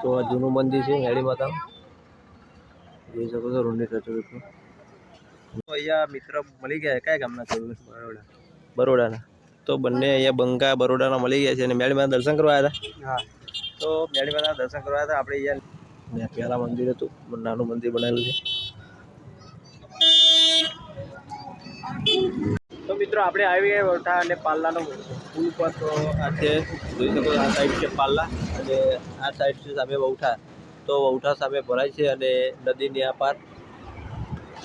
તો આ જૂનું મંદિર છે હેડી માતા. જોઈ શકો છો રૂંડી રચોડું તો અહીંયા મિત્ર મળી ગયા કયા ગામના છો? બરોડા. બરોડાના. તો બંને અહીંયા બંકા બરોડાના મળી ગયા છે અને મેળીમાં દર્શન કરવા આવ્યા હતા. હા. તો માતા દર્શન કરવા આવ્યા હતા આપણે અહીંયા પહેલા મંદિર હતું નાનું મંદિર બનાવેલું છે. મિત્રો, આપણે આવી ગયા વઠા અને પાલ્લાનો પુલ પર તો આ છે જોઈ શકો આ સાઈડ છે પાલ્લા અને આ સાઈડ છે સામે વૌઠા તો વૌઠા સામે ભરાય છે અને નદીની આ પાર,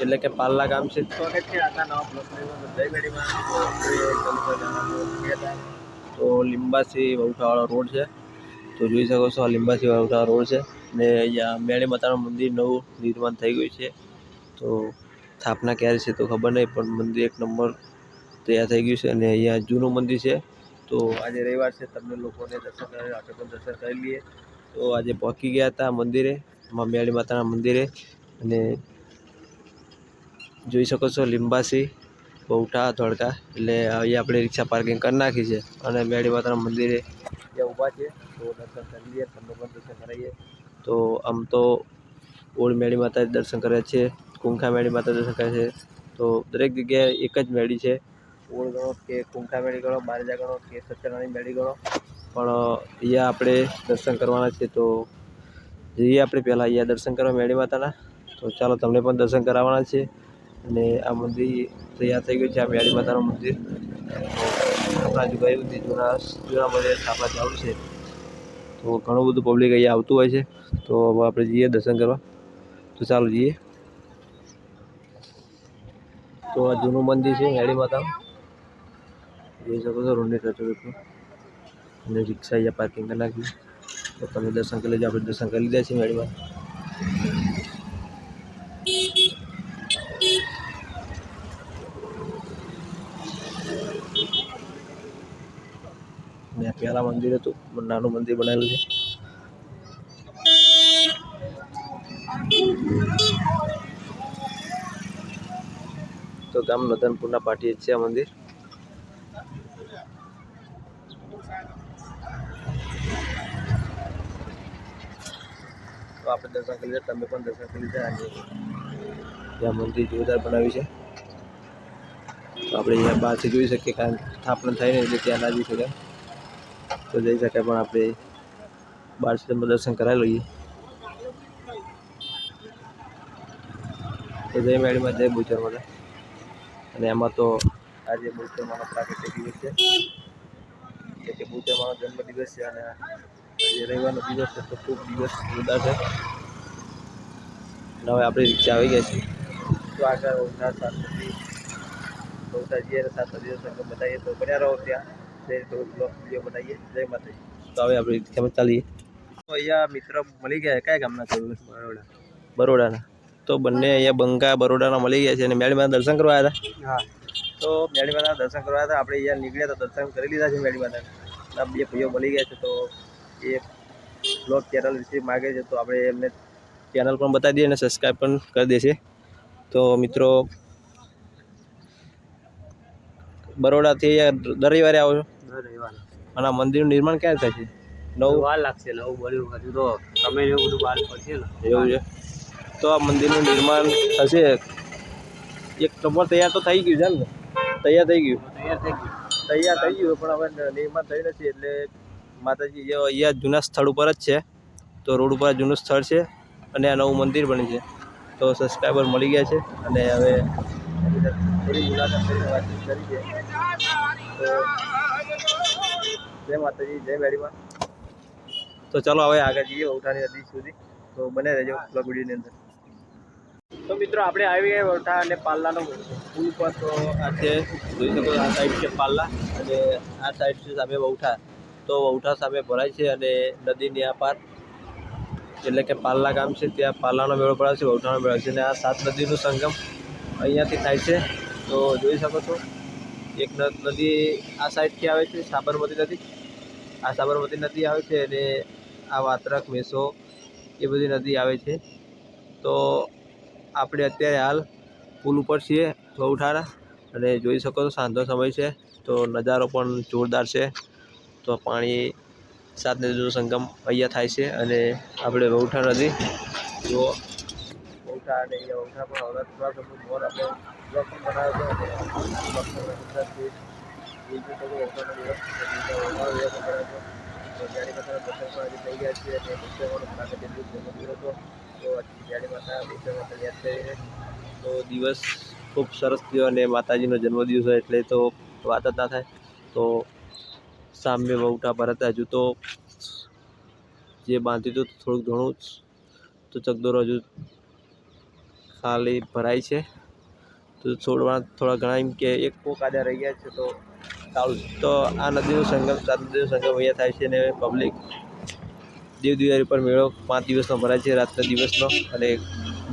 એટલે કે પાલ્લા ગામ છે. તો લીંબાસી વૌઠાવાળો રોડ છે. તો જોઈ શકો છો, આ લીંબાસી વૌઠા રોડ છે. ને અહીંયા મેળી માતાનું મંદિર નવું નિર્માણ થઈ ગયું છે. તો સ્થાપના ક્યારે છે તો ખબર નહીં, પણ મંદિર એક નંબર તૈયાર થઈ ગયું છે અને અહીંયા જૂનું મંદિર છે. તો આજે રવિવાર છે, તમને લોકોને દર્શન કરાવી, આપણે પણ દર્શન કરી લઈએ. તો આજે પહોંચી ગયા હતા મંદિરે, મા મેળી માતાના મંદિરે. અને જોઈ શકો છો, લીંબાસી, બહુઠા, ધોળકા. એટલે અહીંયા આપણે રિક્ષા પાર્કિંગ કરી નાખી છે અને મેળી માતાના મંદિરે ત્યાં ઊભા છે. તો દર્શન કરી લઈએ, તમને પણ દર્શન કરાવીએ. તો આમ તો ઓળ મેળી માતા દર્શન કરે છે, કુંખા મેળી માતા દર્શન કરે છે. તો દરેક જગ્યાએ એક જ મેળી છે. ઓળ ગણો કે કુંખા મેળી ગણો બારજા ગણો કે સત્યનારાયણ મેળી ગણો પણ, અહીંયા આપણે દર્શન કરવાના છે તો જઈએ આપણે પહેલાં અહીંયા દર્શન કરવા મેળી માતાના. તો ચાલો તમને પણ દર્શન કરાવવાના છે. અને આ મંદિર તૈયાર થઈ ગયું છે, આ મેળી માતાનું મંદિર. આપણા જો ગયું હતી જૂના જૂના મંદિર સ્થાપના ચાલુ છે. તો ઘણું બધું પબ્લિક અહીંયા આવતું હોય છે. તો હવે આપણે જઈએ દર્શન કરવા. તો ચાલો જઈએ. તો આ જૂનું મંદિર છે, મેળી માતા જોઈ શકો છો રૂંડી રચોડું અને રિક્ષા અહીંયા પાર્કિંગ કરી નાખી તો તમે દર્શન કરી લેજો આપણે દર્શન કરી લીધા છીએ મેળીમાં ને મંદિર હતું નાનું મંદિર બનાવેલું છે તો ગામ નદનપુરના પાટીએ છે આ મંદિર તો આપણે દર્શન કરી લીધા, તમે પણ દર્શન કરી લીધા, અને ત્યાં મંદિર જોરદાર બનાવ્યું છે. તો આપણે અહીંયા બહારથી જોઈ શકીએ, કારણ કે સ્થાપના થઈ ને એટલે ત્યાં ના જઈ શકાય. તો જઈ શકાય, પણ આપણે બહારથી તમે દર્શન કરાવી લઈએ. તો જય મેળીમાં જય બુચર બધા અને એમાં તો આજે બુચરમાનો પ્રાકૃતિક દિવસ છે. એટલે કે બુચરમાનો જન્મદિવસ છે, અને આજે રવિવારનો દિવસ છે તો ખૂબ દિવસ જોરદાર છે અને હવે આપણી રિક્ષા આવી ગઈ છે તો આગળ ઓછા સાત સુધી ઓછા જઈએ અને સાત દિવસ સંગમ બતાવીએ તો બન્યા રહો ત્યાં તે થોડુંક બ્લોગ વીડિયો બનાવીએ જય માતાજી તો હવે આપણે રિક્ષામાં ચાલીએ તો અહીંયા મિત્ર મળી ગયા કયા ગામના છો બરોડા બરોડાના તો બંને અહીંયા બંકા બરોડાના મળી ગયા છે અને મેળીમાં દર્શન કરવા આવ્યા હતા હા તો મેળી માતા દર્શન કરવા હતા આપણે અહીંયા નીકળ્યા તો દર્શન કરી લીધા છે મેળી બે ભાઈઓ મળી ગયા છે તો એ બ્લોગ ચેનલ વિશે માગે છે તો આપણે એમને ચેનલ પણ બતાવી દઈએ અને સબસ્ક્રાઈબ પણ કરી દેશે તો મિત્રો બરોડાથી દર રવિવારે આવો છો? દર રવિવારે અને આ મંદિરનું નિર્માણ ક્યારે થાય છે? નવું? વાર લાગશે નવું બન્યું હજુ તો. તમે એવું બધું બહાર પડશે ને. એવું છે. તો આ મંદિરનું નિર્માણ થશે એક નંબર તૈયાર તો થઈ ગયું છે ને? તૈયાર થઈ ગયું? તૈયાર થઈ ગયું. તૈયાર થઈ ગયું પણ હવે નિર્માણ થયું નથી એટલે માતાજી જે અહીંયા જૂના સ્થળ ઉપર જ છે. તો રોડ ઉપર જૂનું સ્થળ છે અને આ નવું મંદિર બન્યું છે. તો સબસ્ક્રાઈબર મળી ગયા છે અને હવે થોડી મુલાકાત કરીને વાતચીત કરી છે. તો જય માતાજી, જય મેડીમાં તો ચાલો હવે આગળ જઈએ વૌઠાની નદી સુધી. તો બને રહેજો બ્લોગ વિડીયોની અંદર. તો મિત્રો, આપણે આવી ગયા વૌઠા અને પાલ્લાનો પુલ પર તો આ છે, જોઈ શકો આ સાઈડ છે પાલ્લા અને આ સાઈડ છે સામે વૌઠા તો વૌઠા સામે ભરાય છે અને નદીની આ પાર, એટલે કે પાલ્લા ગામ છે, ત્યાં પાલ્લાનો મેળો પડાવે છે, વૌઠાનો મેળો છે, અને આ સાત નદીનું સંગમ અહીંયાથી થાય છે. તો જોઈ શકો છો, એક નદી આ સાઈડથી આવે છે, સાબરમતી નદી. આ સાબરમતી નદી આવે છે અને આ વાત્રક, મેસો એ બધી નદી આવે છે. તો આપણે અત્યારે હાલ પુલ ઉપર છીએ, વૌઠાના. અને જોઈ શકો છો સાંજનો સમય છે, તો નજારો પણ જોરદાર છે. તો પાણી સાત નદીનો સંગમ અહીંયા થાય છે અને આપણે વહુઠા નદી જુઓ વહુઠા અને અહીંયા વહુઠા પણ હવે થોડા સમય મોર આપણે બ્લોક પણ બનાવ્યો છે ગુજરાતથી બીજું પણ માતા બુદ્ધ માતા યાદ કરીને તો દિવસ ખૂબ સરસ થયો અને માતાજીનો જન્મદિવસ હોય એટલે તો વાત જ ના થાય. તો સામે વહુટા હતા હજુ તો જે બાંધ્યું હતું થોડુંક ઘણું તો ચકદોર હજુ ખાલી ભરાય છે. તો છોડવા થોડા ઘણા એમ કે એક કોક આડા રહી ગયા છે તો ચાલુ તો આ નદીનો સંગમ સાત નદીનો સંગમ અહીંયા થાય છે અને પબ્લિક દેવ દિવાળી પર મેળો પાંચ દિવસનો ભરાય છે, રાતના દિવસનો. અને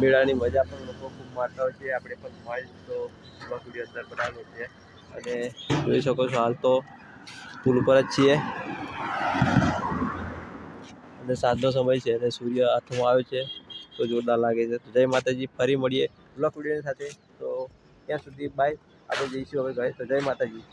મેળાની મજા પણ લોકો ખૂબ મારતા હોય છે. આપણે પણ માણી તો વીડિયો અંદર બનાવ્યો છે અને જોઈ શકો છો હાલ તો પુલ ઉપર જ છીએ. અને સાંજનો સમય છે અને સૂર્ય હાથમાં આવ્યો છે, તો જોરદાર લાગે છે. તો જય માતાજી, ફરી મળીએ. બ્લોક વિડીયોની સાથે. તો ત્યાં સુધી બાય આપણે જઈશું હવે ઘરે તો જય માતાજી.